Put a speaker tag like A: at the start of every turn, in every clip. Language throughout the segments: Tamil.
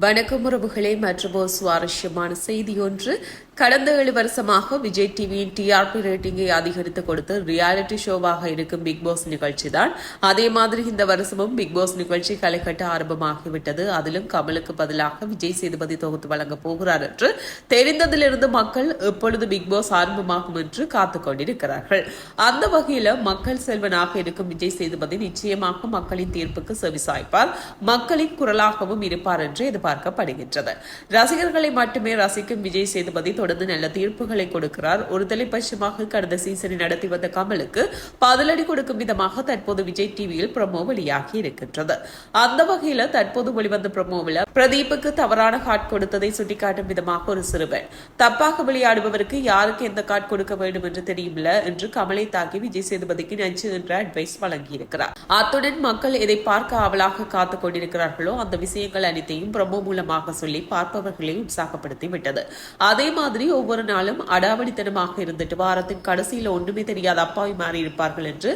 A: வணக்கம் உறவுகளே மற்றும் ஒரு சுவாரஸ்யமான செய்தி ஒன்று கடந்த ஏழு வருஷமாக விஜய் டிவியின் டிஆர்பி ரேட்டிங்கை அதிகரித்து கொடுத்து ரியாலிட்டி ஷோவாக இருக்கும் பிக் பாஸ் நிகழ்ச்சி தான் அதே மாதிரி இந்த வருஷமும் பிக் பாஸ் நிகழ்ச்சி களைகட்ட ஆரம்பமாகிவிட்டது. அதிலும் கமலுக்கு பதிலாக விஜய் சேதுபதி தொகுத்து வழங்கப் போகிறார் என்று தெரிந்ததிலிருந்து மக்கள் எப்பொழுது பிக் பாஸ் ஆரம்பமாகும் என்று காத்து கொண்டிருக்கிறார்கள். அந்த வகையில் மக்கள் செல்வனாக இருக்கும் விஜய் சேதுபதி நிச்சயமாக மக்களின் தீர்ப்புக்கு செவிசாய்ப்பார். மக்களின் குரலாகவும் இருப்பார் என்று எதிர்பார்க்கப்படுகின்றது. ரசிகர்களை மட்டுமே ரசிக்கும் விஜய் சேதுபதி தொடர்ந்து நல்ல தீர்ப்புகளை கொடுக்கிறார். ஒரு தலைப்பட்சமாக கடந்த சீசனை நடத்தி வந்த கமலுக்கு பதிலடி கொடுக்கும் விதமாக தற்போது விஜய் டிவியில் ப்ரமோ வெளியாகி இருக்கின்றது. அந்த வகையில் தற்போது வெளிவந்த ப்ரமோவில் பிரதீப்புக்கு தவறான காட் கொடுத்ததை சுட்டிக்காட்டும் விதமாக ஒரு சிறுவன். தப்பாக விளையாடுபவருக்கு யாருக்கு எந்த காட் கொடுக்க வேண்டும் என்று தெரியுமில்ல என்று கமலை தாக்கி விஜய் சேதுபதிக்கு நஞ்சு என்ற அட்வைஸ் வழங்கியிருக்கிறார். அத்துடன் மக்கள் எதை பார்க்க ஆவலாக காத்துக் கொண்டிருக்கிறார்களோ அந்த விஷயங்கள் அனைத்தையும் பிரமோ மூலமாக சொல்லி பார்ப்பவர்களை உற்சாகப்படுத்தி விட்டது அதே மாதிரி ஒவ்வொரு நாளும் அடாவடித்தனமாக இருந்துட்டு வாரத்தின் கடைசியில் ஒன்றுமே தெரியாத அப்பாவி மாறி இருப்பார்கள் என்று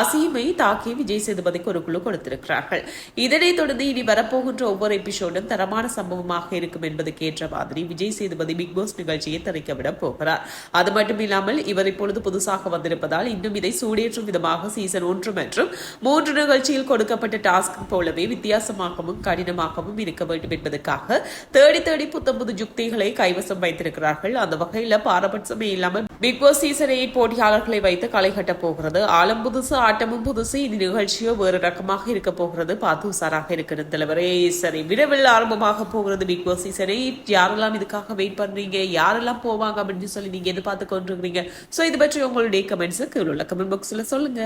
A: அசீமை தாக்கி விஜய் சேதுபதிக்கு ஒரு குழு கொடுத்திருக்கிறார்கள். இதனைத் தொடர்ந்து இனி வரப்போகின்ற ஒவ்வொரு எபிசோடும் தரமான சம்பவமாக இருக்கும் என்பதுக்கு ஏற்ற மாதிரி விஜய் சேதுபதி பிக் பாஸ் நிகழ்ச்சியை திரைக்கவிட போகிறார். அது மட்டும் இல்லாமல் இவர் இப்பொழுது புதுசாக வந்திருப்பதால் இன்னும் இதை சூடேற்றும் விதமாக சீசன் ஒன்று மற்றும் மூன்று நிகழ்ச்சியில் கொடுக்கப்பட்ட டாஸ்க் போலவே வித்தியாசமாகவும் கடினமாகவும் இருக்க வேண்டும் என்பதற்காக தேடி தேடி புத்தம் புது யுக்திகளை கைவசம் வைத்திருக்கிறார்கள். அந்த வகையில பாரபட்சமே இல்லாமல் பிக் பாஸ் சீசன் எயிட் போட்டியாளர்களை வைத்து களை கட்ட போகிறது. ஆலம் புதுசு ஆட்டமும் புதுசு இந்த நிகழ்ச்சியோ வேறு ரகமாக இருக்க போகிறது. பார்த்து உசாராக இருக்கிறது தலைவரே சரி விரைவில் ஆரம்பமாக போகிறது பிக் பாஸ் சீசன் எயிட் யாரெல்லாம் இதுக்காக வெயிட் பண்றீங்க? யாரெல்லாம் போவாங்க அப்படின்னு சொல்லி நீங்க எதிர்பார்த்து கொண்டிருக்கிறீங்க? சோ இது பற்றி உங்களுடைய கமெண்ட்ஸ் கீழே உள்ள கமெண்ட் பாக்ஸ்ல சொல்லுங்க.